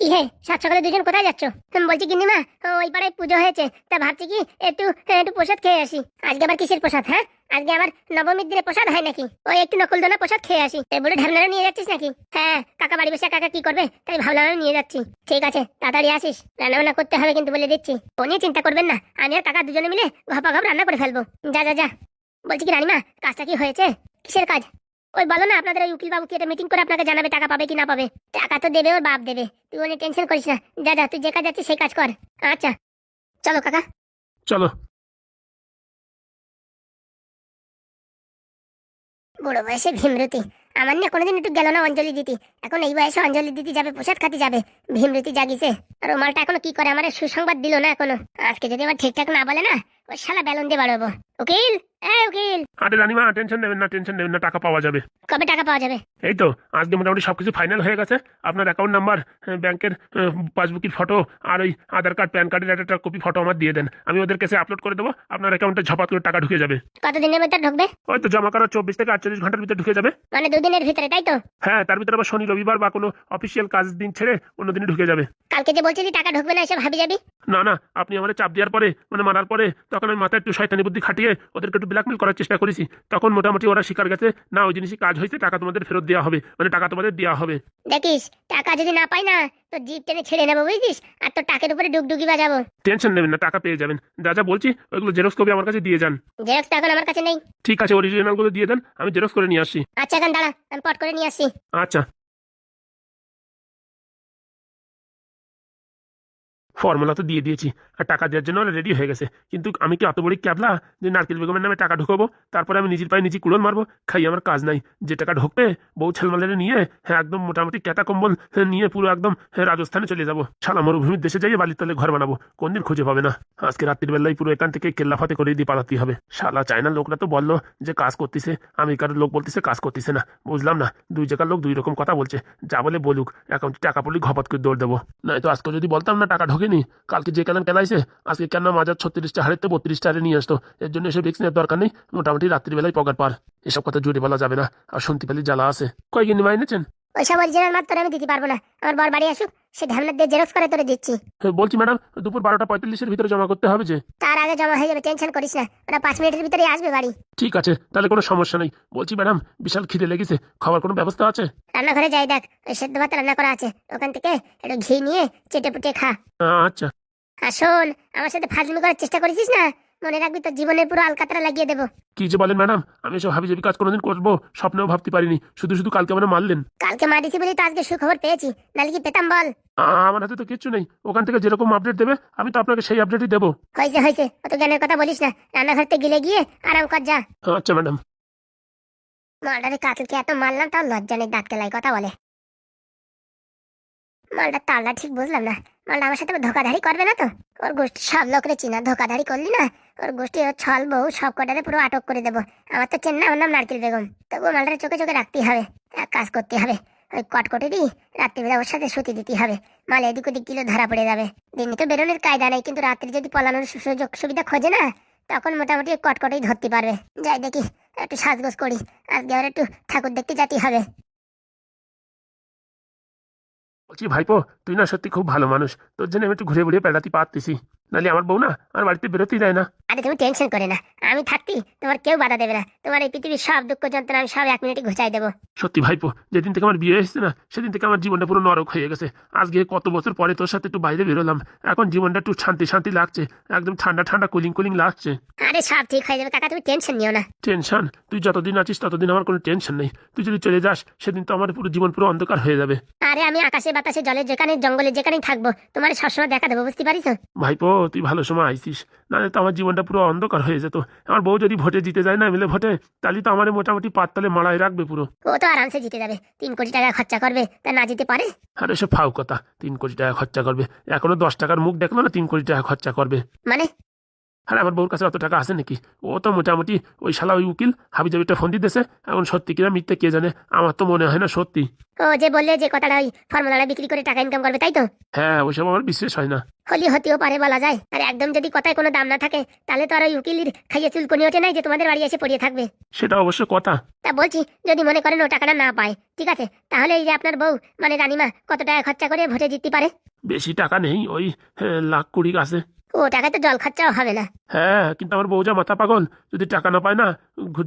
কি হে সাত সকালে দুজন কোথায় যাচ্ছ? বলছি গিন্নিমা, ওই পাড়ায় পুজো হয়েছে, তা ভাবছি কি একটু একটু প্রসাদ খেয়ে আসি। আজকে আবার কিসের প্রসাদ হ্যাঁ? আজকে আবার নবমীর দিনে প্রসাদ হয় নাকি? ওই একটু নকুলদোনা প্রসাদ খেয়ে আসি। এই বলে নিয়ে যাচ্ছিস নাকি? হ্যাঁ কাকা বাড়ি বসে কাকা কি করবে? তাই ভাবলাম নিয়ে যাচ্ছি। ঠিক আছে, তাড়াতাড়ি আসিস। রান্না বান্না করতে হবে কিন্তু বলে দিচ্ছি। ও নিয়ে চিন্তা করবেন না, আমি আর কাকা দুজনে মিলে ঘপা ঘপ রান্না করে ফেলব। যা যা যা। বলছি কি রানিমা, কাজটা কি হয়েছে? কিসের কাজ? ওই বলো না আপনাদের ওই উকিল বাবু কি এটা মিটিং করে আপনাকে জানাবে টাকা পাবে কি না পাবে। টাকা তো দেবে ওর বাপ দেবে। তুই অনেক টেনশন করিস না। যা যা তুই যে কাজ যাচ্ছিস সেই কাজ কর। আচ্ছা। চলো কাকা। চলো। বুড়ো বয়সে ভীমরতি। আমার নিয়ে কোনোদিন একটু গেল না অঞ্জলি দিতি। এখন এই বয়সে অঞ্জলি দিতে যাবে প্রসাদ খাতে যাবে। ভীমরতি জাগিছে। আর ও মালটা এখনও কি করে? আমার সুসংবাদ দিল না এখনও। আজকে যদি আমার ঠিকঠাক না বলে না ওই শালা বেলুন দিয়ে বাড়াবো। উকিল! এই উকিল। আরে রানিমা টেনশন নেবেন না টেনশন নেবেন না টাকা পাওয়া যাবে। কবে টাকা পাওয়া যাবে? এই তো আজকে মোটামুটি সবকিছু ফাইনাল হয়ে গেছে। আপনার অ্যাকাউন্ট নাম্বার ব্যাংকের পাসবুকের ফটো আর ওই আধার কার্ড প্যান কার্ডের একটা কপি ফটো আমার দিয়ে দেন। আমি ওদের কাছে আপলোড করে দেবো আপনার অ্যাকাউন্টে ঝপাত করে টাকা ঢুকে যাবে। কতদিনের মধ্যে ঢুকবে? ওই তো জমা করার চব্বিশ থেকে আটচল্লিশ ঘণ্টার ভিতরে ঢুকে যাবে। মানে দুদিনের ভিতরে তাই তো? হ্যাঁ তার ভিতরে আবার শনি রবিবার বা কোনো অফিসিয়াল কাজ দিন ছেড়ে অন্য দিনে ঢুকে যাবে। কালকে যে বলছিলি টাকা ঢুকবে না এসব ভাবি যাবি? না না আপনি আমার চাপ দেওয়ার পরে মানে মারার পরে তখন আমি মাথায় একটু শয়তানি বুদ্ধি খাটিয়ে ওদেরকে একটু ব্ল্যাকমেল করার চেষ্টা করেছি। তখন মোটামুটি ওরা স্বীকার গেছে না ওই জিনিসই কাজ হয়েছে টাকা তোমাদের ফেরত দেওয়া হবে। মানে টাকা তোমাদের দেওয়া হবে। দেখিস টাকা যদি না পাই না তো জিপ টেনে ছেড়ে নেব বুঝছিস? আর তোর টাকের উপরে ডুগডুগি বাজাবো। টেনশন নেবেন না টাকা পেয়ে যাবেন। যা যা বলছি ওইগুলো জেরক্স কপি আমার কাছে দিয়ে যান। জেরক্স তো এখন আমার কাছে নেই। ঠিক আছে অরিজিনালগুলো দিয়ে দেন আমি জেরক্স করে নিয়ে আসছি। আচ্ছা এখন দাঁড়া আমি পট করে নিয়ে আসছি। আচ্ছা। ফর্মুলা তো দিয়ে দিয়েছি। আর টাকা দেওয়ার জন্য রেডি হয়ে গেছে। কিন্তু আমি কি অত বড় ক্যাবলা? যে নারকেল বেগমের নামে টাকা ঢুকাবো তারপরে আমি নিজের পায়ে নিজে কুড়ন মারবো খাই আমার কাজ নাই। যে টাকা ঢুকবে বউ ছেলমালের নিয়ে হ্যাঁ একদম মোটামুটি ক্যাটা কম্বল হ্যাঁ, নিয়ে পুরো একদম হ্যাঁ, রাজস্থানে চলে যাব। সালা মরুভূমির দেশে যাই বালির তলে ঘর বানাবো। কোনদিন খুঁজে পাবে না। আজকে রাত্রির বেলায় পুরো এখান থেকে কেল্লাফাতে করে দিয়ে পালাতে হবে। শালা চায়না লোকরা তো বলল যে কাজ করতেছে। আমেরিকার লোক বলতেছে কাজ করতেছে না। বুঝলাম না দুই জায়গার লোক দুই রকম কথা বলছে। যা বলে বলুক অ্যাকাউন্টে টাকা পড়লে ঘপাত করে দৌড় দেবো। নয়তো আজকে যদি বলতাম না টাকা ঢোকেনি কালকে যে কেন কেলাইছে আজকে কেন মাজার ছত্রিশটা হাড়িতে বত্রিশটা হারে নিয়ে আসতো। এর জন্য এসে রিক্স নেওয়ার দরকার নেই মোটামুটি রাত্রিবেলায় পকেট পার। এসব কথা জুড়ে বলা যাবে না। আর শুনতে পেলে জ্বালা আছে। কয়েকদিন নিমা এনেছেন ওইসব অরিজিনাল মাত্র আমি দিতে পারব না। আমার বর বাড়ি আসুক সে ঢ্যামনার দিয়ে জেরক্স করে তোরে দিচ্ছি। হ্যাঁ, বলছি ম্যাডাম দুপুর বারোটা পঁয়তাল্লিশের ভিতরে জমা করতে হবে যে। তার আগে জমা হয়ে যাবে টেনশন করিস না। ওরা পাঁচ মিনিটের ভিতরে আসবে বাড়ি। ঠিক আছে তাহলে কোনো সমস্যা নেই। বলছি ম্যাডাম বিশাল খিদে লেগেছে। খাওয়ার কোনো ব্যবস্থা আছে? রান্নাঘরে যাই দেখ ওই সেদ্ধ ভাত রান্না করা আছে। ওখান থেকে একটু ঘি নিয়ে চেটে পুটে খা। আচ্ছা। আর শোন আমার সাথে ফাজলু করার চেষ্টা করেছিস না? মনে রাখবি তোর জীবনের পুরো আলকাতরা লাগিয়ে দেবো। কি যে বলেন ম্যাডাম আমি এসব হাবি যাবি কাজ কোনোদিন করব স্বপ্নেও ভাবতে পারিনি শুধু শুধু কালকে মানে মারলেন। কালকে মারিছি বলে তো আজকে সুখবর পেয়েছি নাহলে কি পেতাম বল? আমার হাতে তো কিচ্ছু নেই ওখান থেকে যেরকম আপডেট দেবে আমি তো আপনাকে সেই আপডেটই দেবো। হয়েছে হয়েছে অত জ্ঞানের কথা বলিস না রান্নাঘরতে গিলে গিয়ে আরাম কর যা। আচ্ছা ম্যাডাম। মালটারে কাতলকে এত মারলাম তাও লজ্জা নেই দাঁত কেলাই কথা বলে। মালটা তালটা ঠিক বুঝলাম না মালটা আমার সাথে ধোকাধারি করবে না তো। ওর গোষ্ঠী সব লোকরে চিনা ধোকাধারি করলি না? ওর গোষ্ঠী ওর ছল বউ সব কটারে পুরো আটক করে দেবো। আমার তো চেন্না ওর নাম নারকেল বেগম, তবুও মালটারে চোখে চোখে রাখতেই হবে। এক কাজ করতে হবে, ওই কটকটেরই রাত্রিবেলা ওর সাথে শুতে দিতে হবে। মাল এদিক ওদিক গিলে ধরা পড়ে যাবে। দিনে তো বেরোনোর কায়দা নেই, কিন্তু রাত্রি যদি পলানোর সুযোগ সুবিধা খোঁজে না, তখন মোটামুটি কটকটেই ধরতে পারবে। যাই দেখি, একটু সাজগোজ করি। আজকে আবার একটু ঠাকুর দেখতে যেতে হবে। বলছি ভাইপো, তুই না সত্যি খুব ভালো মানুষ। তোর জন্য আমি একটু ঘুরে ঘুরে বেড়াতে পারতেছি। নাহলে আমার বউ না আমার বাড়িতে বেরোতেই দেয় না। আরে তুমি টেনশন করে না আমি থাকতি তোমার কেউ বাধা দেবে না। তোমার এই পৃথিবীর সব দুঃখ যন্ত্রণা আমি সব এক মিনিটে ঘুচাই দেবো। সত্যি ভাইপো যেদিন থেকে আমার বিয়ে এসেছে না সেদিন থেকে আমার জীবনটা পুরো নরক হয়ে গেছে। আজকে কত বছর পরে তোর সাথে একটু বাইরে বেরোলাম এখন জীবনটা একটু শান্তি শান্তি লাগছে একদম ঠান্ডা ঠান্ডা কুলিং কুলিং লাগছে। আরে সব ঠিক হয়ে যাবে কাকা তুমি টেনশন নিও না। টেনশন? তুই যতদিন আছিস ততদিন আমার কোনো টেনশন নেই। তুই যদি চলে যাস সেদিন তো আমার পুরো জীবন পুরো অন্ধকার হয়ে যাবে। আরে আমি আকাশে বাতাসে জলে যেখানে জঙ্গলে যেখানেই থাকব তোমার সবসময় দেখা দেবো বুঝতে পারিস ভাইপো তুই ভালো সময় আইসিস না তো আমার জীবনটা পুরো অন্ধকার হয়ে যেত। আমার বউ যদি ভোটে জিতে যায় না মিলে ভোটে তাহলে তো আমার মোটামুটি পাততলে মারাই রাখবে পুরো। ও তো আরামসে জিতে যাবে। তিন কোটি টাকা খরচা করবে তা না জিতে পারে? আরে সে ফাউ কথা তিন কোটি টাকা খরচা করবে। এখনও দশ টাকার মুখ দেখল না তিন কোটি টাকা খরচা করবে। মানে? আর আমার বউর কাছে অত টাকা আছে নাকি? ও তো মোটামুটি ওই শালা ওই উকিল হাবি জাবিটা ফোন দিতেছে। এখন সত্যি কিনা মিথ্যে কে জানে? আমার তো মনে হয় না সত্যি। ও যে বললে যে কথাটা ওই ফর্মুলাটা বিক্রি করে টাকা ইনকাম করবে তাই তো? হ্যাঁ ওইসব আমার বিশ্বাস হয় না। হলি হতেও পারে বলা যায়। আর একদম যদি কথায় কোনো দাম না থাকে তাহলে তো আর ওই উকিলের খাইয়ে চুলকনি ওঠে নাই যে তোমাদের বাড়ি এসে পড়িয়ে থাকবে। সেটা অবশ্য কথা। তা বলছি যদি মনে করেন ও টাকাটা না পায় ঠিক আছে? তাহলে এই যে আপনার বউ মানে রানিমা কত টাকা খরচা করে ভোটে জিততে পারে? বেশি টাকা নেই ওই হ্যাঁ, লাখ কুড়ি আছে। ও টাকায় তো জল খরচাও হবে না। হ্যাঁ কিন্তু আমার বউ যা মাথা পাগল। যদি টাকা না পায় না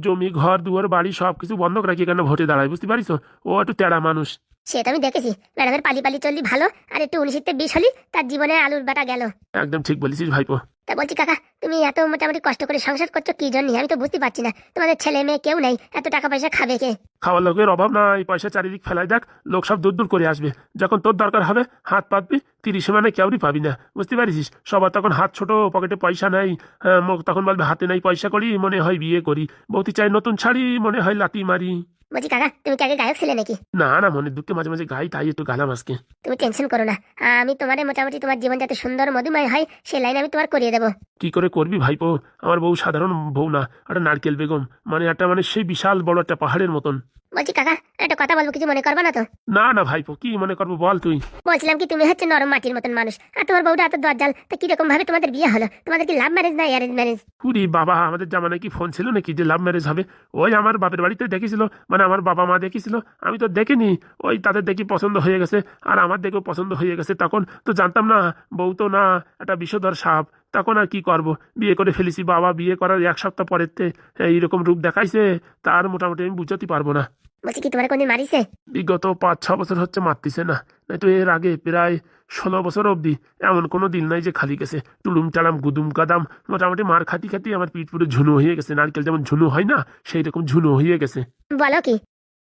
জমি ঘর দুয়ার বাড়ি সব কিছু বন্ধ রাখি কেন ভোটে দাঁড়ায় বুঝতে পারিস ও একটু তেড়া মানুষ। সেটা আমি দেখেছি। ম্যাডামের পালি পালি চললি ভালো আর একটু উনিশিতে বিষ হলি তার জীবনে আলুর বাটা গেল। একদম ঠিক বলেছিস ভাইপো। তা বলছি কাকা তুমি এত মোটামুটি কষ্ট করে সংসার করছ কি জন্য? আমি তো বুঝতে পারছি না। তোমাদের ছেলে মেয়ে কেউ নেই। এত টাকা পয়সা খাবে কে? খাওয়ার লোকের অভাব নাই। পয়সা চারিদিক ফেলাই দেখ লোক সব দূর দূর করে আসবে। যখন তোর দরকার হবে হাত পাতবি। তিরিশে মানে কেউরি পাবি না। বুঝতে পারিস সবার তখন হাত ছোট পকেটে পয়সা নাই। হ্যাঁ, তখন বলবে হাতে নাই পয়সা করি মনে হয় বিয়ে করি। বৌতি চাই নতুন শাড়ি মনে হয় লাতি মারি। বলছি কাকা তুমি কি আগে গায়ক ছিলে নাকি? না না মনে দুঃখে মাঝে মাঝে গাই তাই একটু গালাম আজকে। তুমি টেনশন করো না। আমি তোমার মোটামুটি তোমার জীবন যাতে সুন্দর মধুময় হয় সেই লাইন আমি তোমার করিয়ে দেবো। কি করে করবি ভাইপো? আমার বউ সাধারণ বউ না একটা নারকেল বেগম। মানে একটা মানে সেই বিশাল বড় একটা পাহাড়ের মতন। বলছি কাকা একটা কথা বলব কিছু মনে করবে না তো? না না ভাইপো কি মনে করব বল তুই। বলছিলাম কি তুমি হচ্ছে নরম মাটির মতন মানুষ। আর তোমার বউটা এত দরজাল তা কীরকম ভাবে তোমাদের বিয়ে হলো? তোমাদের কি লাভ ম্যারেজ না অ্যারেঞ্জ ম্যারেজ পুরি বাবা আমাদের জামানায় কি ফোন ছিল নাকি যে লাভ ম্যারেজ হবে? ওই আমার বাপের বাড়িতে দেখেছিল মানে আমার বাবা মা দেখেছিল আমি তো দেখিনি। ওই তাদের দেখি পছন্দ হয়ে গেছে আর আমার দেখেও পছন্দ হয়ে গেছে তখন। তো জানতাম না বউ তো না একটা বিষধর সাপ। তখন আর কি করব? বিয়ে করে ফেলেছি বাবা বিয়ে করার এক সপ্তাহ পরেতে এইরকম রূপ দেখাইছে তার মোটামুটি আমি বুঝতে পারব না। বলছি কি তোমার কোনদিন মারিছে? বিগত পাঁচ ছ বছর হচ্ছে মারতিছে না। নাই তো এর আগে প্রায় ষোলো বছর অবধি এমন কোনো দিন নাই যে খালি গেছে। টুলুম টালাম গুদুম কাদাম মোটামুটি মার খাতি খাতি আমার পিঠ পুরো ঝুনু হয়ে গেছে। নারকেল যেমন ঝুনু হয় না সেই রকম ঝুনু হয়ে গেছে। বলো কি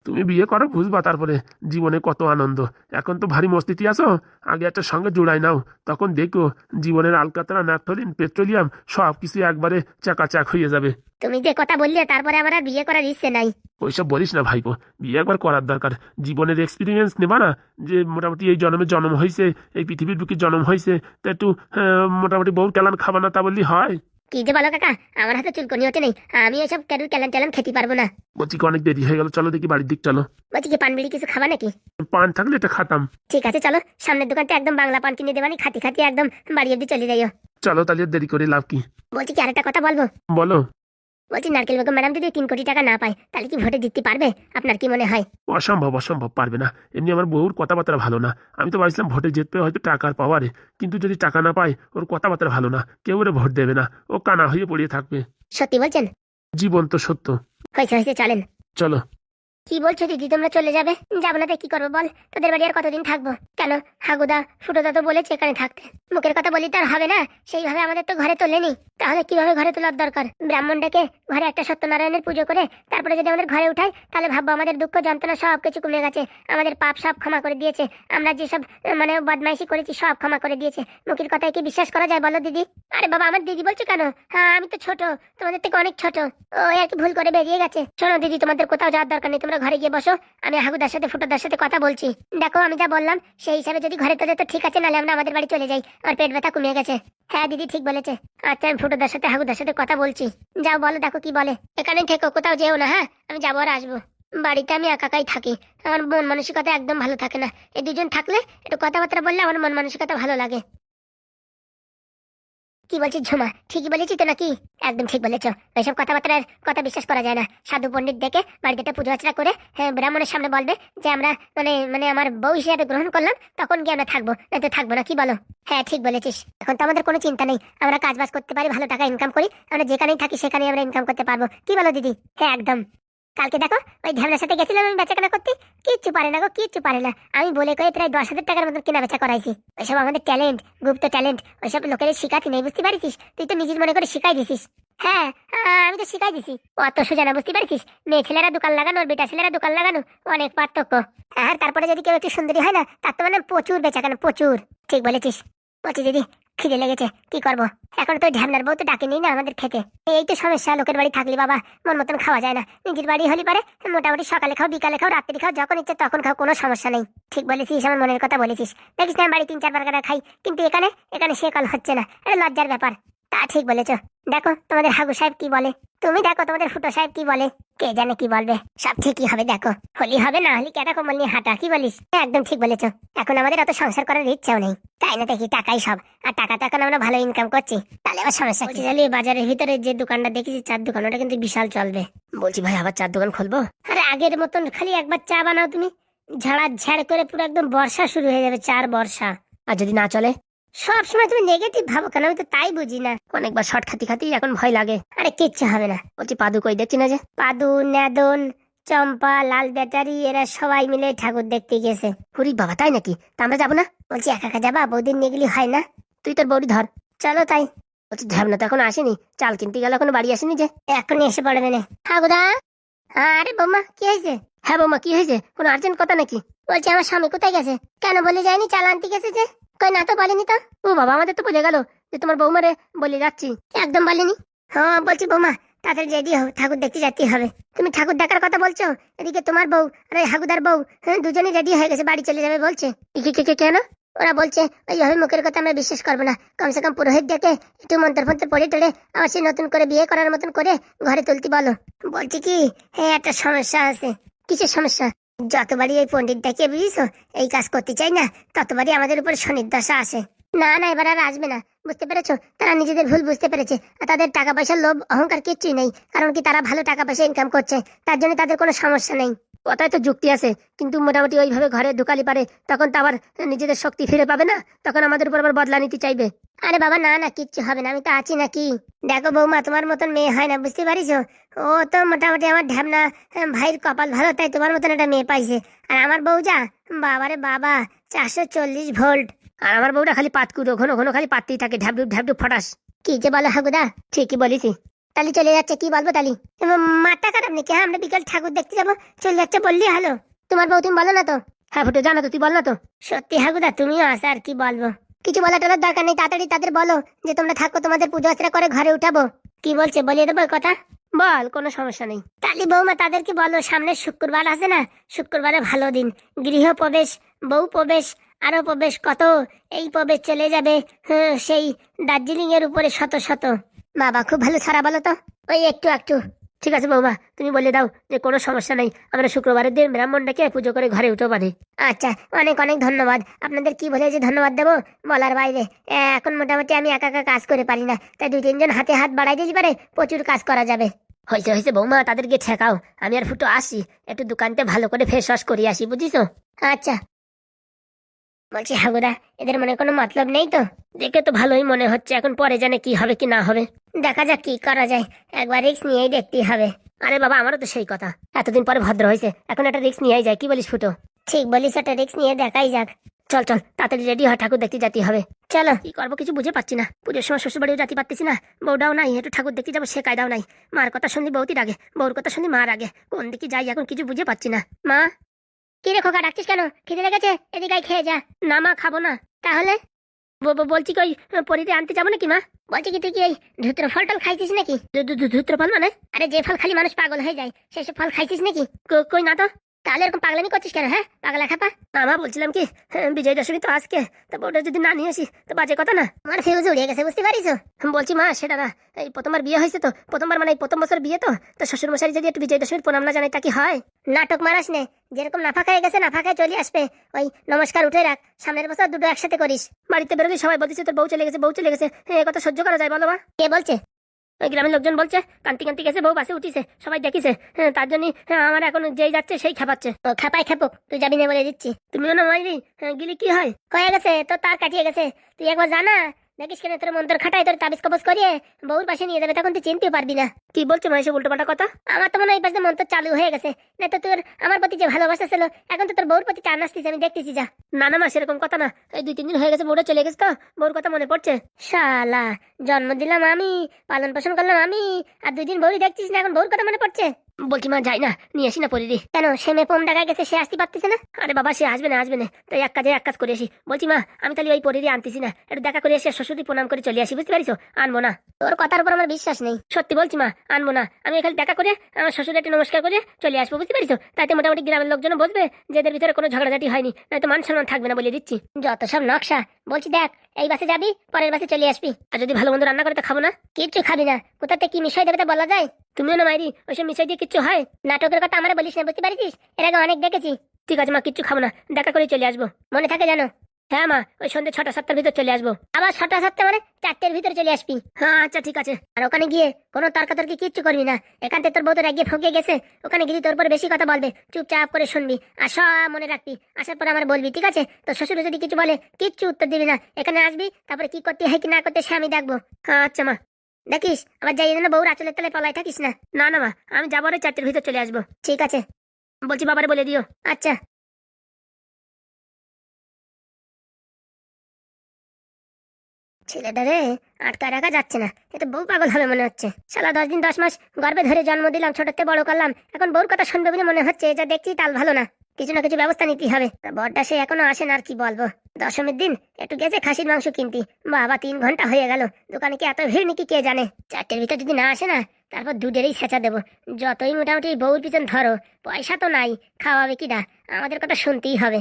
তুমি বিয়ে করো বুঝবা তারপরে জীবনে কত আনন্দ। এখন তো ভারী মস্তিতে আছো আগে একটা সঙ্গে জোড়াই নাও। তখন দেখো জীবনের আলকাতরা ন্যাপথলিন পেট্রোলিয়াম সব কিছু একবারে চাকাচাক হয়ে যাবে। তুমি যে কথা বললে তারপরে আমার আর বিয়ে করার ইচ্ছে নাই। ওইসব বলিস না ভাইপো বিয়ে একবার করার দরকার। জীবনের এক্সপিরিয়েন্স নেবা না যে মোটামুটি এই জন্মে জন্ম হয়েছে এই পৃথিবীর বুকে জন্ম হয়েছে তা একটু আহ, মোটামুটি বউ কেলান খাবা না তা বললি হয়। কি যে বলো কাকা? আমার হাতে চুলকনি হচ্ছে নেই। আমি এসব ক্যারুর ক্যালান ট্যালান খেতে পারব না। বলছি কি অনেক দেরি হয়ে গেল। চলো দেখি বাড়ির দিক চলো। বলছি কি পান বিড়ি কিছু খাবা নাকি? পান থাকলে এটা খাতাম। ঠিক আছে চলো। সামনের দোকানটা একদম বাংলা পান কিনে দেবানি খাতি খাতি একদম বাড়ি অব্দি চলে যাইও। চলো তাহলে দেরি করে লাভ কি? বলছি কি আরেকটা কথা বলব? বলো। বলছি নারকেল বেগম ম্যাডাম যদি তিন কোটি টাকা না পায় তাহলে কি ভোটে জিততে পারবে? আপনার কি মনে হয়? অসম্ভব অসম্ভব পারবে না। এমনি আমার বউর কথাবার্তা ভালো না। আমি তো ভাবছিলাম ভোটে জিতবে হয়তো টাকার পাওয়ারে কিন্তু যদি টাকা না পায় ওর কথাবার্তা ভালো না। কেউ ওরে ভোট দেবে না। ও কানা হয়ে পড়িয়ে থাকবে। সত্যি বলছেন? জীবন তো সত্য। হয়েছে হয়েছে চলেন। চলো। কি বলছো দিদি, তোমরা চলে যাবে? যাব না তো, কি করব বল? তোদের বাড়ি আর কতদিন থাকব? কেন? হাগুদা, ফুটোদা তো বলেছে এখানে থাকতে। মুখের কথা বলি তো আর হবে না? সেইভাবে আমাদের তো ঘরে তোলেনি। তাহলে কীভাবে ঘরে তোলার দরকার? ব্রাহ্মণটাকে ঘরে একটা সত্যনারায়ণের পুজো করে তারপরে যদি আমাদের ঘরে উঠাই তাহলে ভাববো আমাদের দুঃখ যন্ত্রণা সব কিছু কমে গেছে। আমাদের পাপ সব ক্ষমা করে দিয়েছে। আমরা যেসব মানে বদমাইশি করেছি, সব ক্ষমা করে দিয়েছে। মুখের কথায় কি বিশ্বাস করা যায় বলো দিদি? আরে বাবা, আমার দিদি বলছো কেন? হ্যাঁ আমি তো ছোট। তোমাদের থেকে অনেক ছোট। ও আর কি ভুল করে বেরিয়ে গেছে। শোনো দিদি, তোমাদের কোথাও যাওয়ার দরকার নেই। তোমরা ঘরে গিয়ে বসো, আমি হাগুদার সাথে, ফুটোদার সাথে কথা বলছি। দেখো, আমি যা বললাম, সেই হিসাবে যদি ঘরে তোদের তো ঠিক আছে, নাহলে আমরা আমাদের বাড়ি চলে যাই। আমার পেট ব্যথা কমে গেছে। হ্যাঁ দিদি ঠিক বলেছে। আচ্ছা আমি ফুটোদার সাথে, হাগুদার সাথে কথা বলছি। যাও, বলো, দেখো কি বলে। এখানে থেকো, কোথাও যেও না হ্যাঁ? আমি যাব আর আসব। বাড়িতে আমি একাকাই থাকি। আমার মন মানসিকতা একদম ভালো থাকে না। এই দুজন থাকলে একটু কথাবার্তা বললে আমার মন মানসিকতা ভালো লাগে। কি বলছিস ঝুমা? ঠিকই বলেছি তো নাকি? একদম ঠিক বলেছ। ওইসব কথাবার্তার কথা বিশ্বাস করা যায় না। সাধু পণ্ডিত ডেকে বাড়িতে পুজো আর্চনা করে হ্যাঁ, ব্রাহ্মণের সামনে বলবে যে আমরা মানে মানে আমার বউ হিসেবে গ্রহণ করলাম তখন গিয়ে আমরা থাকব না থাকব না কি বলো? হ্যাঁ ঠিক বলেছিস। এখন তো আমাদের কোনো চিন্তা নেই। আমরা কাজ বাজ করতে পারি ভালো টাকা ইনকাম করি আমরা যেখানেই থাকি সেখানেই আমরা ইনকাম করতে পারব। কি বলো দিদি? হ্যাঁ একদম। কালকে দেখো, ওই ঝামেলার সাথে গেছিলাম আমি বেচাকেনা করতে। কিচ্ছু পারে না গো, কিচ্ছু পারে না। আমি বলে কয়ে প্রায় দশ হাজার টাকার মতো কেনা বেচা করাইছি। ওইসব আমাদের ট্যালেন্ট গুপ্ত ট্যালেন্ট ওইসব লোকের শিখাতি নেই, বুঝতে পারিস তুই তো নিজের মনে করে শিখাই দিছিস। হ্যাঁ আমি তো শিখাই দিছি। অত সোজা না বুঝতে পারছিস? মেয়ে ছেলেরা দোকান লাগানো আর বেটা ছেলেরা দোকান লাগানো, অনেক পার্থক্য। আর তারপরে যদি কেউ একটু সুন্দরী হয় না, তার তো মানে প্রচুর বেচা কেন প্রচুর। ঠিক বলেছিস। বলছি দিদি খিদে লেগেছে, কি করব? এখন তো ঢ্যামনার বউ তো ডাকেনি না আমাদের খেতে। এই তো সমস্যা, লোকের বাড়ি থাকলে বাবা, মন মতন খাওয়া যায় না। নিজের বাড়ি হলে পারে, মোটামুটি সকালে খাও, বিকালে খাও, রাত্রি খাও, যখন ইচ্ছে তখন খাও, কোনো সমস্যা নেই। ঠিক বলেছিস, আমার মনের কথা বলেছিস। দেখিস না বাড়ি তিন চার বার খাই, কিন্তু এখানে এখানে সে কল হচ্ছে না। এটা লজ্জার ব্যাপার। তা ঠিক বলেছ। দেখো তোমাদের হাগু সাহেব কি বলে? তুমি দেখো তোমাদের ফুটো সাহেব কি বলে? কে জানে কি বলবে? সব ঠিকই হবে দেখো। হলি হবে না হলি কেটা কমল নিয়ে হাঁটা কি বলিস? একদম ঠিক বলেছ। এখন আমাদের অত সংসার করার ইচ্ছাও নেই। তাই না দেখি টাকাই সব। আর টাকা তো এখন আমরা ভালো ইনকাম করছি। তাহলে আবার সমস্যা কি? জানি বাজারের ভিতরে যে দোকানটা দেখেছি চার দোকান ওটা কিন্তু বিশাল চলবে। বলছি ভাই আবার চার দোকান খুলবো? আরে আগের মতন খালি একবার চা বানাও তুমি। ঝাড়া ঝাড় করে পুরো একদম বর্ষা শুরু হয়ে যাবে চার বর্ষা। আর যদি না চলে? সব সময় তুমি নেগেটিভ ভাবো কেন? আমি তো তাই বুঝি না। অনেকবার শর্ট খাতি খাতি এখন ভয় লাগে। আরে কিচ্ছু হবে না। বলছি পাদু কই দেখছি না যে? পাদু, নেদন, চম্পা, লাল ব্যাটারি এরা সবাই মিলে ঠাকুর দেখতে গেছে। হরি বাবা, তাই নাকি? তা আমরা যাব না? বলছি একা একা যাবা? বৌদিন নিয়ে গেলে হয় না? তুই তোর বৌদি ধর। চলো তাই। বলছি ঝাবনা তো এখন আসেনি। চাল কিনতে গেলে এখনও বাড়ি আসেনি যে? এখন এসে পড়বে না। ঠাকুরা আরে বৌমা, কি হয়েছে? হ্যাঁ বৌমা, কি হয়েছে? কোনো আর্জেন্ট কথা নাকি? বলছি আমার স্বামী কোথায় গেছে? কেন বলে যায়নি? চাল আনতে গেছে যে? কই না তো বলেনি তো? ও বাবা, আমাদের তো বুঝে গেল যে তোমার বৌমারে বলে যাচ্ছি। একদম বলেনি? হ্যাঁ বলছি বৌমা, তাড়াতাড়ি রেডি হও, ঠাকুর দেখতে যেতে হবে। তুমি ঠাকুর দেখার কথা বলছো? এদিকে তোমার বউ আর ওই হাগুদার বউ হ্যাঁ দুজনে রেডি হয়ে গেছে, বাড়ি চলে যাবে বলছে। কি কেন? ওরা বলছে, ওই হবে মুখের কথা আমরা বিশ্বাস করব না। কমসে কম পুরোহিত ডেকে একটু মন্ত্র ফন্ত্র পড়ে টড়ে আবার সে নতুন করে বিয়ে করার মতন করে ঘরে তুলতে বলো। বলছি কি হ্যাঁ একটা সমস্যা আছে। কিসের সমস্যা? যতবারই এই পণ্ডিত দেখিয়ে বুঝিস এই কাজ করতে চাই না, ততবারই আমাদের উপর সুনির্দশা দশা আসে। না না, এবার আর আসবে না। বুঝতে পেরেছ? তারা নিজেদের ভুল বুঝতে পেরেছে, আর তাদের টাকা পয়সার লোভ, অহংকার কিচ্ছুই নেই, কারণ কি তারা ভালো টাকা পয়সা ইনকাম করছে, তার জন্য তাদের কোনো সমস্যা নেই। কথায় তো যুক্তি আছে। কিন্তু মোটামুটি ওইভাবে ঘরে ঢুকালি পারে, তখন তো আবার নিজেদের শক্তি ফিরে পাবে না, তখন আমাদের উপর আবার বদলা নিতে চাইবে। আরে বাবা, না না, কিচ্ছু হবে না, আমি তো আছি নাকি? দেখো বৌমা, তোমার মতন মেয়ে হয় না, বুঝতে পারিস ও তো মোটামুটি আমার ঢ্যাবনা ভাইয়ের কপাল ভালো, তাই তোমার মতন একটা মেয়ে পাইছে। আর আমার বউ যা বাবারে বাবা, চারশো চল্লিশ ভোল্ট। আর আমার বউটা খালি পাতকুড়ো ঘন ঘন খালি পাততেই থাকে ঢ্যাবডুব ঢ্যাবডুব ফটাস। কি যে বলো হাগুদা, ঠিকই বলিছি। তালি চলে যাচ্ছে কি বলব তালি? মাথা খারাপ নাকি হ্যাঁ? আমরা বিকাল ঠাকুর দেখতে যাব চলে যাচ্ছে বললি হ্যালো তোমার বউ তুমি বলো না তো? হ্যাঁ ফুটো জানো তো তুই বল না তো? সত্যি হাগুদা তুমিও আসে আর কি বলব? কিছু বলা টলার দরকার নেই তাড়াতাড়ি তাদের বলো যে তোমরা থাকো তোমাদের পুজো আচরা করে ঘরে উঠাবো। কি বলছে বলিয়ে দেবো কথা? বল কোনো সমস্যা নেই। তালি বৌমা তাদেরকে বলো সামনে শুক্রবার আছে না? শুক্রবারে ভালো দিন। গৃহ প্রবেশ বউ প্রবেশ আরও প্রবেশ কত? এই প্রবেশ চলে যাবে হুম, সেই দার্জিলিং এর উপরে শত শত। বাবা, খুব ভালো ছাড়া বলো তো? ওই একটু একটু। ঠিক আছে বৌমা, তুমি বলে দাও যে কোনো সমস্যা নেই। আমরা শুক্রবারের দিন ব্রাহ্মণ ডেকে পুজো করে ঘরে উঠে পারি আচ্ছা অনেক অনেক ধন্যবাদ। আপনাদের কি বলে যে ধন্যবাদ দেবো? বলার বাইরে। এখন মোটামুটি আমি একা একা কাজ করে পারি না। তাই দুই, তিনজন হাতে হাত বাড়াই দিতে পারে প্রচুর কাজ করা যাবে। হয়েছে হয়েছে বৌমা, তাদেরকে ঠেকাও। আমি আর ফুটো আসি। একটু দোকানতে ভালো করে ফেস ওয়াশ করে আসি বুঝিস আচ্ছা। বলছি, হাগুদা, এদের মনে কোনো মতলব নেই তো? দেখে তো ভালোই মনে হচ্ছে, এখন পরে জানে কি হবে কি না হবে। দেখা যাক কি করা যায়, একবার রিক্স নিয়েই দেখতেই হবে। আরে বাবা, আমারও তো সেই কথা। এতদিন পরে ভদ্র হয়েছে, এখন একটা রিক্স নিয়েই যায়, কি বলিস ফুটো? ঠিক বলিস, একটা রিক্স নিয়ে দেখাই যাক। চল চল, তাড়াতাড়ি রেডি হয় ঠাকুর দেখতে যেতে হবে। চলো, কি করব কিছু বুঝে পাচ্ছি না। পুজোর সময় শ্বশুর বাড়িও যেতে পারতেছি না। বউটাও নাই, একটু ঠাকুর দেখতে যাব, সে কায়দাও নাই। মার কথা শুনলি বউতির আগে, বউর কথা শুনলি মার আগে। কোন দিকে যাই, এখন কিছু বুঝে পাচ্ছি না। মা কি রে খোকা, ডাকছিস কেন? খেতে লেগেছে? এদিকে খেয়ে যা। না মা, খাব না। তাহলে? বলছি কি ওই পরিতে আনতে যাব নাকি মা? বলছি কি, তুই কি এই ধুত্র ফল টল খাইছিস নাকি? ধুত্র ফল মানে? আরে যে ফল খালি মানুষ পাগল হয়ে যায়, সেসব ফল খাইছিস নাকি? কই না তো? তাহলে এরকম পাগলামি করছিস কেন হ্যাঁ? পাগলা খাপা। আমা বলছিলাম কি হ্যাঁ, বিজয় দশমী তো আজকে। তা ওটা যদি না নিয়ে আসি তো বাজে কথা না? আমার ফিউজ উড়িয়ে গেছে বুঝতে পারিস? বলছি মা সেটা না। এই প্রথমবার বিয়ে হয়েছে তো প্রথমবার মানে এই প্রথম বছর বিয়ে তো তো শ্বশুর মশাই যদি একটু বিজয় দশমীর প্রণাম না জানাই তা কি হয়? নাটক মারাস নে যেরকম নাফা খায় গেছে নাফা খায় চলে আসবে। ওই নমস্কার উঠে রাখ সামনের বছর দুটো একসাথে করিস। বাড়িতে বেরোলে সবাই বলতেছে তোর বউ চলে গেছে বউ চলে গেছে। এ কথা সহ্য করা যায় বলো মা। কে বলছে? গ্রামের লোকজন বলছে কান্তি কান্তি গেছে বউ বাসে উঠিছে সবাই দেখিছে। হ্যাঁ, তার জন্য আমার এখন যেই যাচ্ছে সেই খাপাচ্ছে। খাপাই খাপুক তুই যাবি না বলে দিচ্ছি। তুমিও না মাইলি হ্যাঁ, গিলি কি হয়? হয়ে গেছে তো তার কাটিয়ে গেছে। তুই একবার জানা দেখিস কেন তোর মন্তর খাটাই তোর তাবিজ কবজ করিয়ে বউর পাশে নিয়ে যাবে তখন তুই চিনতেও পারবি না। কি বলছো মাইসে উল্টো পাল্টা কথা? আমার তো মনে হয় এই পাশে মন্তর চালু হয়ে গেছে। না তো তোর আমার প্রতি যে ভালোবাসা ছিল এখন তো তোর বউর প্রতি টান আসতেছে আমি দেখতেছি যা। না না মা সেরকম কথা না। এই দুই তিন দিন হয়ে গেছে বউটা চলে গেছে তো বউর কথা মনে পড়ছে। শালা জন্ম দিলাম আমি পালন পোষণ করলাম আমি আর দুই দিন বউই দেখছিস না এখন বউর কথা মনে পড়ছে? বলছি, মা, যাই না, নিয়ে আসি না পরিদি কেন, সে মেয়ে পোম ডাকায় গেছে, সে আসতে পারতেছে না? আরে বাবা, সে আসবে না আসবে না। তাই এক কাজে এক কাজ করে আসি। বলছি, মা, আমি তাহলে ওই পরিদি আনতেছি না। একটু দেখা করে এসে শ্বশুরদি প্রণাম করে চলে আসি, বুঝতে পারিস আনব না। তোর কথার উপর আমার বিশ্বাস নেই। সত্যি বলছি, মা, আনব না। আমি এখানে দেখা করে, আমার শ্বশুর একটু নমস্কার করে চলে আসব, বুঝতে পারিস তাতে মোটামুটি গ্রামের লোকজন বুঝবে যে এদের ভিতরে কোনো ঝগড়াঝাটি হয়নি। নয়তো মান সম্মান থাকবে না বলে দিচ্ছি। যত সব নকশা। বলছি, দেখ এই বাসে যাবি, পরের বাসে চলে আসবি। আর যদি ভালো মন্দ রান্না করে তো খাব না। কিচ্ছু খাবি না। কোথাতে কি মিশাই দেবে তো বলা যায়? তুমিও না মাইরি, ওইসব মিশাই দিয়ে কিচ্ছু হয়? নাটকের কথা আমার বলিস না, বুঝতে পারিস? এর আগে অনেক দেখেছি। ঠিক আছে মা, কিচ্ছু খাব না। দেখা করে চলে আসব। মনে থাকে জানো হ্যাঁ মা, ওই সন্ধ্যে ছটা সাতটার ভিতর চলে আসব। আবার ছটা সাতটা মানে চারটের ভিতরে চলে আসবি। হ্যাঁ আচ্ছা ঠিক আছে। আর ওখানে গিয়ে কোনো তর্কাতর্কি কিচ্ছু করবি না। এখান থেকে তোর বউ তোর একগে ফকে গেছে, ওখানে গিয়ে তোর পরে বেশি কথা বলবে, চুপচাপ করে শুনবি আর সব মনে রাখবি। আসার পর আমার বলবি, ঠিক আছে? তো শ্বশুর যদি কিছু বলে, কিচ্ছু উত্তর দিবি না। এখানে আসবি, তারপরে কি করতে হয়, কি না করতে সে আমি দেখব। হ্যাঁ আচ্ছা মা। দেখিস, আবার যাই না বউর আচলের তলে পলাই থাকিস না। না না, মা, আমি যাব চারটের ভিতর চলে আসব। ঠিক আছে। বলছি বাবারে বলে দিও। আচ্ছা। ছেলেটা রে আটকা রাখা যাচ্ছে না। এতে বউ পাগল হবে মনে হচ্ছে। সালা দশ দিন দশ মাস গর্ভে ধরে জন্ম দিলাম, ছোটতে বড় করলাম। এখন বউর কথা শুনবে বলে মনে হচ্ছে যা দেখছি তাল ভালো না। কিছু না কিছু ব্যবস্থা নিতে হবে। বরটা সে এখনও না আর কি বলব। দশমীর দিন একটু গেছে খাসির মাংস কিনতি। বাবা, তিন ঘণ্টা হয়ে গেল। দোকানে কি এত ভিড় নাকি কে জানে? চারটের ভিতর যদি না আসে না, তারপর দুধেরই ছেঁচা দেবো। যতই মোটামুটি বউর পিছন ধরো, পয়সা তো নাই, খাওয়াবে কিনা আমাদের কথা শুনতেই হবে।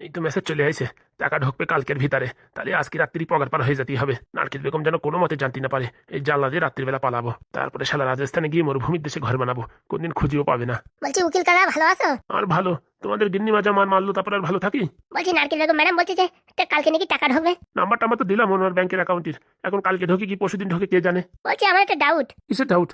এই তো মেসেজ চলে আসে টাকা ঢুকবে কালকের ভিতরে। তাহলে আজকে রাত্রি পগার পার হয়ে যেতেই হবে। নারকেল বেগম যেন কোনো মতে জানতে না পারে এই জানলা দিয়ে রাত্রিবেলা পালাবো। তারপরে সারা রাজস্থানে গিয়ে মরুভূমির দেশে ঘর বানাবো। কোনদিন খুঁজেও পাবে না। বলছি উকিল কাকা ভালো আছো? আর ভালো। তোমাদের গিন্নি মাজা মার মারলো তারপর আর ভালো থাকি? বলছি নারকেল বেগম ম্যাডাম বলছে যে কালকে নাকি টাকা ঢুকবে? নাম্বারটা আমার তো দিলাম ওনার ব্যাংকের অ্যাকাউন্টের। এখন কালকে ঢোকে কি পরশুদিন ঢোকে কে জানে? বলছি আমার একটা ডাউট কিসের ডাউট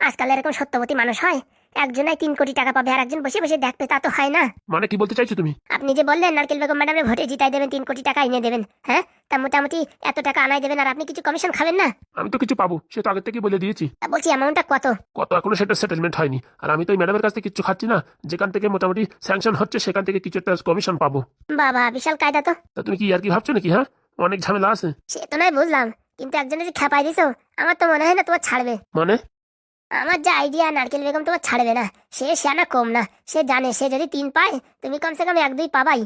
আজকাল এরকম সত্যবতী মানুষ হয় একজনাই তিন কোটি টাকা পাবে আর একজন বসে বসে দেখবে তা তো হয় না। মানে কি বলতে চাইছো তুমি? আপনি যে বললেন নারকেল বেগম ম্যাডামে ভোটে জিতাই দেবেন তিন কোটি টাকা এনে দেবেন হ্যাঁ? তা মোটামুটি এত টাকা আনাই দেবেন আর আপনি কিছু কমিশন খাবেন না? আমি তো কিছু পাবো সে তো আগের থেকে বলে দিয়েছি। তা বলছি অ্যামাউন্টটা কত? কত? এখনও সেটা সেটেলমেন্ট হয়নি। আর আমি তো ম্যাডামের কাছ থেকে কিছু খাচ্ছি না। যেখান থেকে মোটামুটি স্যাংশন হচ্ছে সেখান থেকে কিছু একটা কমিশন পাবো। বাবা বিশাল কায়দা তো। তা তুমি কি আর কি ভাবছ নাকি হ্যাঁ? অনেক ঝামেলা আছে। সে তো নয় বুঝলাম। কিন্তু একজনে যে খেপাই দিছো আমার তো মনে হয় না তোমার ছাড়বে। মানে? আমার যা আইডিয়া নারকেল বেগম তোমার ছাড়বে না। সে শেয়ানা কম না। সে জানে সে যদি তিন পায় তুমি কমসে কম এক দুই পাবাই।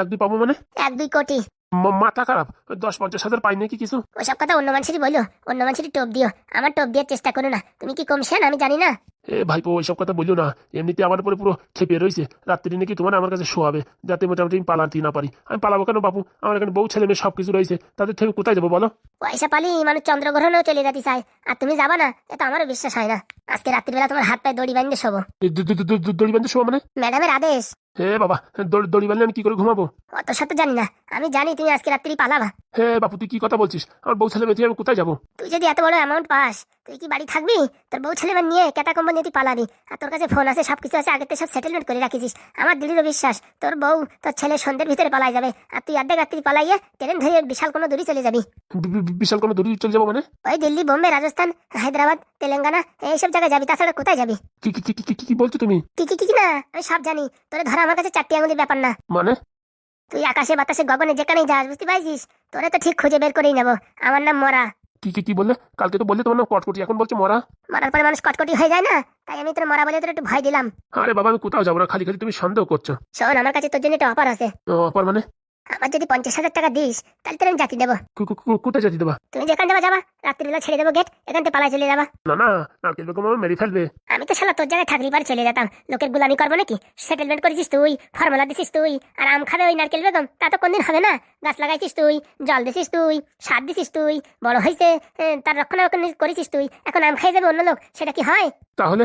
এক দুই পাবো মানে? এক দুই কোটি। ম- মাথা খারাপ। দশ পঞ্চাশ হাজার পাই নাকি কিছু? ওসব কথা অন্য মানুষেরই বলো। অন্য মানুষেরই টোপ দিও। আমার টোপ দেওয়ার চেষ্টা করো না। তুমি কি কমছেন আমি জানি না। এ ভাইপো ওইসব কথা বলিও না। এমনিতে আমার উপরে পুরো খেপে রয়েছে। রাত্রি নাকি তোমার আমার কাছে শোয়াবে। যাতে মোটামুটি আমি পালাতে না পারি। আমি পালাবো কেন বাপু? আমার এখানে বউ ছেলে মেয়ে সব কিছু রয়েছে। তাদের থেকে কোথায় যাব বলো? পয়সা পালি মানুষ চন্দ্রগ্রহণেও চলে যেতে চায়। আর তুমি যাবা না? এটা আমারও বিশ্বাস হয় না। আজকে রাত্রিবেলা তোমার হাত পায়ে দড়ি বাঁধতে শোবো। দড়ি বান্ধে শোয়া মানে? ম্যাডামের আদেশ। হে বাবা দড়ি আমি কি করে ঘুমাবো? অত শত জানি না। আমি জানি তুমি আজকে রাত্রি পালাবা। হে বাপু তুই কি কথা বলছিস? আমার বউ ছেলে মেয়ে আমি কোথায় যাব? তুই যদি এত বড় অ্যামাউন্ট পাস তুই কি বাড়ি থাকবি? তোর বউ ছেলে মেয়ে নিয়ে কোম্পানি তুই পালাবি। আর তোর কাছে ফোন আছে আছে আগে সব সেটেলমেন্ট করে রাখিস আমার দৃঢ় বিশ্বাস তোর বউ তোর ছেলে সন্ধ্যের ভিতরে পালাই যাবে। আর তুই অর্ধেক রাত্রি পালাইয়ে ট্রেন ধরে বিশাল কোনো দূরে চলে যাবি। বিশাল কোনো দূরে চলে যাব মানে? ওই দিল্লি বোম্বে রাজস্থান হায়দ্রাবাদ তেলেঙ্গানা এইসব জায়গায় যাবি তাছাড়া কোথায় যাবি? কি কি কি- কি বলছো তুমি? কি কি কি কি না? আমি সব জানি। তোরে ধরা আমার কাছে চারটি আঙুলের ব্যাপার না। মানে? তুই আকাশে বাতাসে গগনে যেখানেই যাস বুঝতে পারছিস? তোরে তো ঠিক খুঁজে বের করেই নেব। আমার নাম মরা। কি কি কি বললে? কালকে তো বললে তোমার নাম কটকটি এখন বলছো মরা? মরার পরে মানুষ কটকটি হয়ে যায় না? তাই আমি তোর মরা বলে তোর একটু ভয় দিলাম। আরে বাবা আমি কোথাও যাব না খালি খালি তুমি সন্দেহ করছ। শোন আমার কাছে তোর জন্য একটা অফার আছে। অফার অপার মানে? আমার যদি পঞ্চাশ হাজার টাকা দিস তাহলে তোর আমি জাতি দেবো। কোথায় যেতে দেবা? তুমি যেখান যাবা যাবা। রাত্রিবেলা ছেড়ে দেবো গেট এখান থেকে পালাই চলে যাবা। না না নারকেল বেগম আমার মেরে ফেলবে? আমি তো শালা তোর জায়গায় থাকলে পারে চলে যেতাম। লোকের গুলামি করব নাকি? সেটেলমেন্ট করেছিস তুই ফর্মুলা দিছিস তুই আর আম খাবে ওই নারকেল বেগম? তা তো কোনদিন হবে না। গাছ লাগাইছিস তুই জল দিছিস তুই সার দিছিস তুই বড় হয়েছে তার রক্ষণাবেক্ষণ করেছিস তুই। এখন আম খাই যাবে অন্য লোক সেটা কি হয়? তাহলে?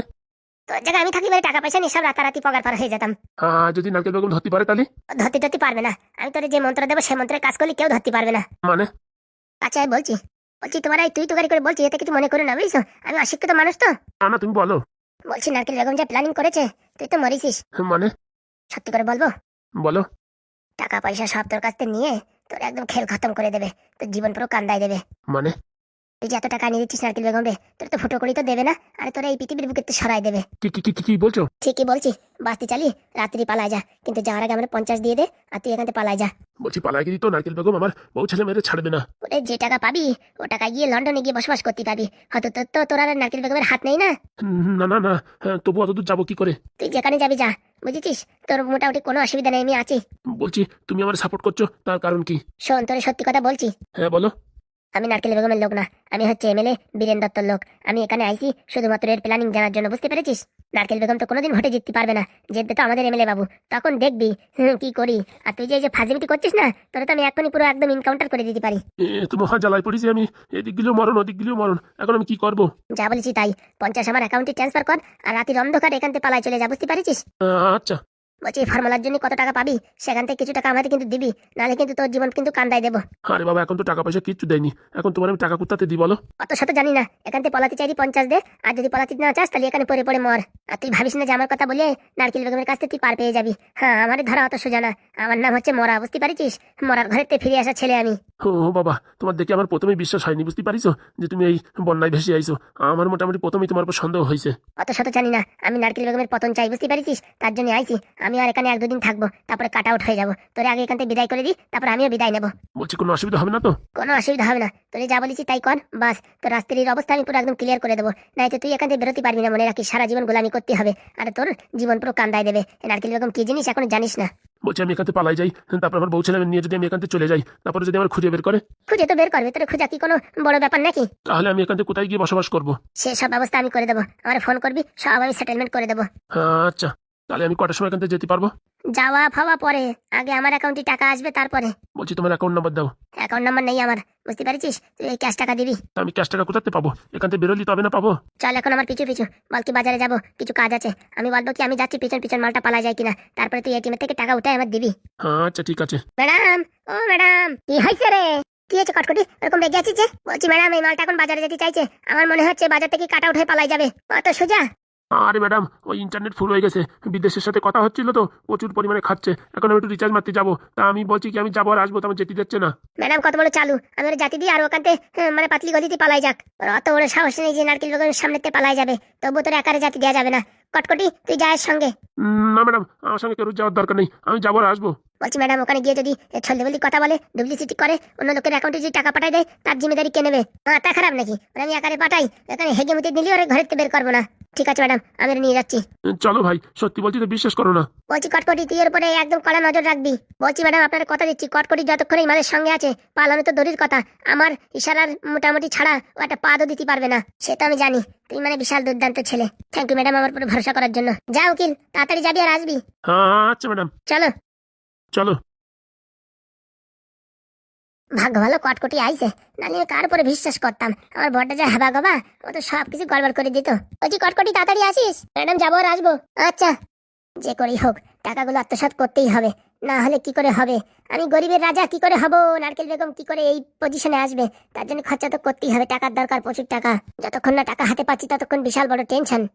তোর জায়গায় আমি থাকি টাকা পয়সা নিয়ে সব রাতারাতি পগার পার হয়ে যেতাম। হ্যাঁ যদি নারকেল বেগম ধরতে পারে তাহলে? ধরতে পারবে না। আমি তোর যে মন্ত্র দেবো সে মন্ত্রের কাজ করলে কেউ ধরতে পারবে না। মানে? আচ্ছা আমি বলছি। বলছি তোমার এই তুই তো গাড়ি করে বলছি এতে কিছু মনে করো না বুঝছ? আমি অশিক্ষিত মানুষ তো। না না তুমি বলো। বলছি নারকেল বেগম যা প্ল্যানিং করেছে তুই তো মরিছিস। মানে? সত্যি করে বলব? বলো। টাকা পয়সা সব তোর কাছ থেকে নিয়ে তোর একদম খেল খতম করে দেবে। তোর জীবন পুরো কান্দায় দেবে। মানে? তুই যে এত টাকা নিয়ে দিচ্ছিস নারকেল বেগম রে তোর তো ফুটো করেই তো দেবে না আর তোরা এই পৃথিবীর বুকে তো সরাই দেবে। কি কি কি কি- বলছো? ঠিকই বলছি বাস্তি চালি রাত্রি পালায় যা কিন্তু যাওয়ার আগে আমরা পঞ্চাশ দিয়ে দে আর তুই এখান থেকে পালায় যা। বলছি পালাগিরি তো নারকেল বেগম আমার বউ ছেলে মেয়েদের ছাড়বে না। ওরে যে টাকা পাবি ও টাকা গিয়ে লন্ডনে গিয়ে বসবাস করতে পাবি। হয়তো তোর তো তোর আর নারকেল বেগমের হাত নেই না? না না না হ্যাঁ, তবু অতদূর যাব কি করে? তুই যেখানে যাবি যা বুঝেছিস? তোর মোটামুটি কোনো অসুবিধা নেই আমি আছি। বলছি তুমি আমার সাপোর্ট করছ তার কারণ কি? শোন তোর সত্যি কথা বলছি। হ্যাঁ বলো। আমি নারকেল বেগমের লোক না আমি হচ্ছে এমএলএ বীরেন দত্তর লোক। আমি এখানে আইছি শুধুমাত্র এর প্ল্যানিং জানার জন্য বুঝতে পেরেছিস? নারকেল বেগম তো কোনোদিন ভোটে জিততে পারবে না। জিতবে তো আমাদের এমএলএ বাবু তখন দেখবি। হুম, কি করি? আর তুই যে এই যে ফাজিমিটি করছিস না তোরা তো আমি এখনই পুরো একদম ইনকাউন্টার করে দিতে পারি। এ তো মহা জ্বালায় পড়েছি আমি। এদিক গেলেও মরণ ওদিক গেলেও মরণ। এখন আমি কি করব? যা বলেছি তাই। পঞ্চাশ আমার অ্যাকাউন্টে ট্রান্সফার কর আর রাতের অন্ধকার এখান থেকে পালায় চলে যা বুঝতে পারিস আহ, আচ্ছা। বলছি এই ফর্মুলার জন্য কত টাকা পাবি? সেখান থেকে কিছু টাকা আমাদের কিন্তু দিবি। নাহলে কিন্তু তোর জীবন কিন্তু কান্দায় দেবো। আরে বাবা এখন তো টাকা পয়সা কিচ্ছু দেয়নি। এখন তোমার আমি টাকা কোথাতে দিই বলো? অত শত জানি না। এখান থেকে পলাতে চাইলি পঞ্চাশ দে আর যদি পলাতে না চাস তাহলে এখানে পড়ে পড়ে মর। আর তুই ভাবিস না যে আমার কথা বলে নারকেল বেগমের কাছ থেকে তুই পার পেয়ে যাবি। হ্যাঁ আমার ধরা অত সোজা না। আমার নাম হচ্ছে মরা বুঝতে পারিস মরার থেকে ফিরে আসা ছেলে আমি। ও বাবা তোমার দেখে আমার প্রথমেই বিশ্বাস হয়নি বুঝতে পারিছো? যে তুমি এই বন্যায় ভেসে আইছো। আমার মোটামুটি প্রথমেই তোমার উপর সন্দেহ হয়েছে অত শত জানি না। আমি নারকেল বেগমের পতন চাই বুঝতে পারিস তার জন্য আইছি। আমি আর এখানে এক দুদিন থাকব তারপরে কাট আউট হয়ে যাব। তোরে আগে এখান থেকে বিদায় করে দিই তারপর আমিও বিদায় নেব। বলছি কোনো অসুবিধা হবে না তো? কোনো অসুবিধা হবে না। তোরে যা বলেছি তাই কর বাস। তোর রাস্তার অবস্থা আমি পুরো একদম ক্লিয়ার করে দেবো। নাই তো তুই এখান থেকে বেরোতে পারবি না মনে রাখিস সারা জীবন গোলামি করতে হবে। আর তোর জীবন পুরো কান্দায় দেবে। নারকেল বেগম কি জিনিস এখন জানিস না? বলছি আমি এখান থেকে পালাই যাই। তারপর আমার বউ ছেলে নিয়ে যদি আমি এখান থেকে চলে যাই তারপরে যদি আমার খুঁজে বের করে? খুঁজে তো বের করবে তোর খোঁজা কি কোনো বড় ব্যাপার নাকি? তাহলে আমি এখান থেকে কোথায় গিয়ে বসবাস করব? সে সব ব্যবস্থা আমি করে দেবো। আমার ফোন করবি সব আমি সেটেলমেন্ট করে দেবো। আচ্ছা। তাহলে আমি কটার সময় এখান থেকে যেতে পারব? যাওয়া ফাওয়া পরে। আগে আমার অ্যাকাউন্টে টাকা আসবে তারপরে। বলছি তোমার অ্যাকাউন্ট নাম্বার দাও। অ্যাকাউন্ট নাম্বার নেই আমার বুঝতে পারছিস? তুই এই ক্যাশ টাকা দিবি। আমি ক্যাশ টাকা কোথাতে পাবো? এখান থেকে বেরোলি তবে না পাবো? চল এখন আমার পিছু পিছু বল কি বাজারে যাব কিছু কাজ আছে। আমি বলব কি আমি যাচ্ছি পিছন পিছন মালটা পালা যায় কিনা। তারপরে তুই এটিএম থেকে টাকা উঠাই আমার দিবি। হ্যাঁ আচ্ছা ঠিক আছে। ম্যাডাম ও ম্যাডাম কি হয়েছে রে? কি হয়েছে কটকটি? এরকম রেগে আছিস যে? বলছি ম্যাডাম এই মালটা এখন বাজারে যেতে চাইছে। আমার মনে হচ্ছে বাজার থেকে কাটা উঠে পালাই যাবে। অত সোজা? আরে ম্যাডাম ওই ইন্টারনেট ফুল হয়ে গেছে। বিদেশের সাথে কথা হচ্ছিল তো প্রচুর পরিমাণে খাচ্ছে। এখন আমি একটু রিচার্জ মারতে যাব। তা আমি বলছি কি আমি যাব আর আসব তো আমার যেতে দিচ্ছে না। ম্যাডাম কত বড় চালু। আমি জাতি দিয়ে আর ওখানতে হ্যাঁ, মানে পাতলি গদিতে পালাই যাক। অত বড় সাহস নেই যে নারকেল বেগমের সামনে পালাই যাবে। তবু তোর একারে জাতি দেওয়া যাবে না। কটকটি তুই যায়ের সঙ্গে। না ম্যাডাম আমার সঙ্গে কেউ যাওয়ার দরকার নেই আমি যাব আর আসব। বলছি ম্যাডাম ওখানে গিয়ে যদি ছল্লে বলি কথা বলে ডুপ্লিসিটি করে অন্য লোকের অ্যাকাউন্টে যদি টাকা পাঠাই দেয় তার জিম্মেদারি কে নেবে? তা খারাপ নাকি? ওরা আমি একারে পাঠাই এখানে হেগে মুতে দিলি ওরা থেকে বের করব না। ঠিক আছে ম্যাডাম আমি নিয়ে যাচ্ছি। চলো ভাই সত্যি বলছি তো বিশ্বাস করো না। বলছি কটকটি তুই এর উপরে একদম কড়া নজর রাখবি। বলছি ম্যাডাম আপনার কথা দিচ্ছি কটকটি যতক্ষণ এই মালের সঙ্গে আছে পালানো তো দড়ির কথা। আমার ইশারার মোটামুটি ছাড়া ও একটা পাদও দিতে পারবে না সেটা আমি জানি। তুই মানে বিশাল দুর্দান্ত ছেলে। থ্যাংক ইউ ম্যাডাম আমার উপরে ভরসা করার জন্য। যা উকিল তাড়াতাড়ি যাবি আর আসবি। হ্যাঁ আচ্ছা ম্যাডাম চলো। চলো। ভাগ্য ভালো কটকটি আইছে। না নিয়ে কার উপরে বিশ্বাস করতাম? আমার বড়টা যা হাবা গবা ও তো সব কিছু গড়বড় করে দিত। বলছি কটকটি তাড়াতাড়ি আসিস? ম্যাডাম যাব আর আসব। আচ্ছা যে করেই হোক টাকাগুলো আত্মসাৎ করতেই হবে। না হলে কি করে হবে? আমি গরিবের রাজা, কি করে হব? নারকেল বেগম কি করে এই পজিশনে আসবে? তার জন্য খরচা তো করতেই হবে। টাকার দরকার, প্রচুর টাকা। যতক্ষণ না টাকা হাতে পাচ্ছি, ততক্ষণ বিশাল বড় টেনশন